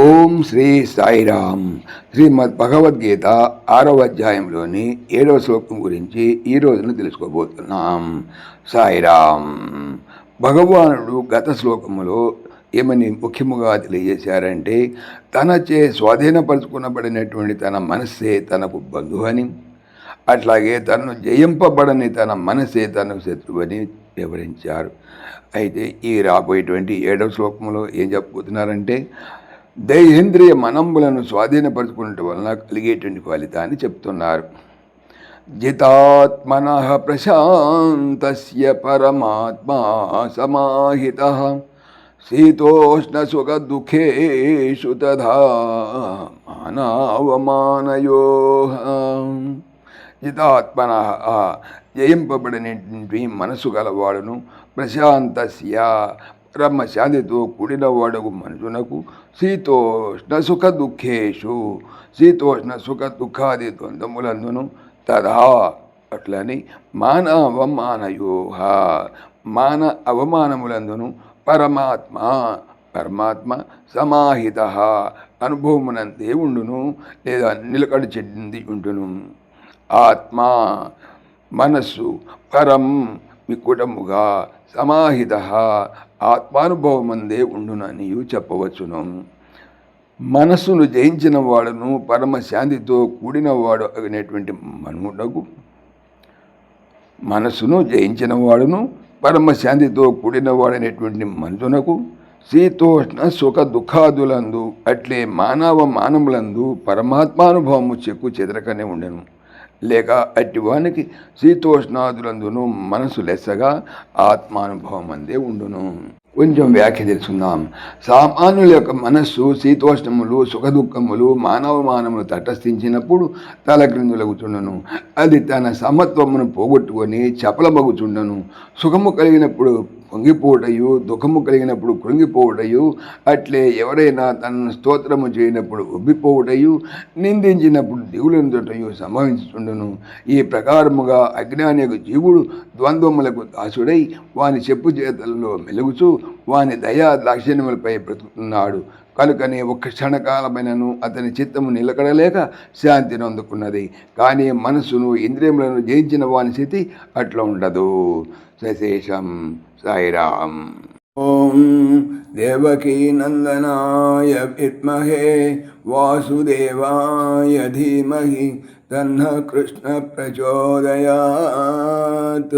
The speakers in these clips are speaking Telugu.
ఓం శ్రీ సాయిరామ్. శ్రీమద్ భగవద్గీత ఆరవ అధ్యాయంలోని ఏడవ శ్లోకం గురించి ఈ రోజున తెలుసుకోబోతున్నాం. సాయిరామ్. భగవానుడు గత శ్లోకములో ఏమని ముఖ్యముగా తెలియజేశారంటే తనచే స్వాధీనపరుచుకునబడినటువంటి తన మనస్సే తనకు బంధువని అట్లాగే తనను జయింపబడని తన మనసే తనకు శత్రువని వివరించారు. అయితే ఈ రాబోయేటువంటి ఏడవ శ్లోకంలో ఏం చెప్పబోతున్నారంటే దైహేంద్రియ మనంబులను స్వాధీనపరచుకున్నట్టు వలన కలిగేటువంటి ఫలితాన్ని చెప్తున్నారు. జితాత్మన ప్రశాంతస్య పరమాత్మా సమాహిత శీతోష్ణ దుఃఖేషు తథా మానవమానయో. జితాత్మన జయింపబడినటువంటి మనసు గలవాడును ప్రశాంతస్య బ్రహ్మశాంతితో కూడిన వాడకు మనుషునకు శీతోష్ణ సుఖ దుఃఖేషు. శీతోష్ణ సుఖ దుఃఖాది ద్వంద్వములందును తదా అట్లని మాన అవమానయోహ. మాన అవమానములందును పరమాత్మ పరమాత్మ సమాహిత అనుభవమునంతే ఉండును లేదా నిలకడ చెంది ఉండును. ఆత్మ మనస్సు పరం వికుటముగా సమాహిత ఆత్మానుభవమందే ఉండుననియు చెప్పవచ్చును. మనస్సును జయించిన వాడును పరమశాంతితో కూడిన వాడు అనేటువంటి మనుడకు మనస్సును జయించిన వాడును పరమశాంతితో కూడిన వాడనేటువంటి మనుషునకు శీతోష్ణ సుఖ దుఃఖాదులందు అట్లే మానవ మానములందు పరమాత్మానుభవము చెక్కు చెదరకనే ఉండెను. లేక అట్టివానికి శీతోష్ణాదులందును మనసు లెస్సగా ఆత్మానుభవం అందే ఉండును. కొంచెం వ్యాఖ్య తెలుసుకుందాం. సామాన్యుల యొక్క మనస్సు శీతోష్ణములు సుఖదుఖములు మానవమానములు తటస్థించినప్పుడు తలక్రిందులగుచుండను. అది తన సమత్వమును పోగొట్టుకొని చపలమగుచుండను సుఖము కలిగినప్పుడు కృంగిపోవుటయు దుఃఖము కలిగినప్పుడు కృంగిపోవుటయు అట్లే ఎవరైనా తనను స్తోత్రము చేయనప్పుడు ఉబ్బిపోవుటయు నిందించినప్పుడు దిగులందుటయు సంభవించుండును ఈ ప్రకారముగా అజ్ఞానికు జీవుడు ద్వంద్వములకు దాసుడై వాని చెప్పు చేతలలో మెలుగుచూ వాని దయా దాక్షిణ్యములపై బ్రతుకుతున్నాడు. కనుకనే ఒక్క క్షణకాలమైనను అతని చిత్తము నిలకడలేక శాంతిని అందుకున్నది. కానీ మనస్సును ఇంద్రియములను జయించిన వాని స్థితి అట్లా ఉండదు. సశేషం సాయిరాం ఓం దేవకీ నందనాయ విద్మహే వాసుదేవాయ ధీమహి తన్న కృష్ణ ప్రచోదయాత్.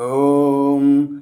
ఓం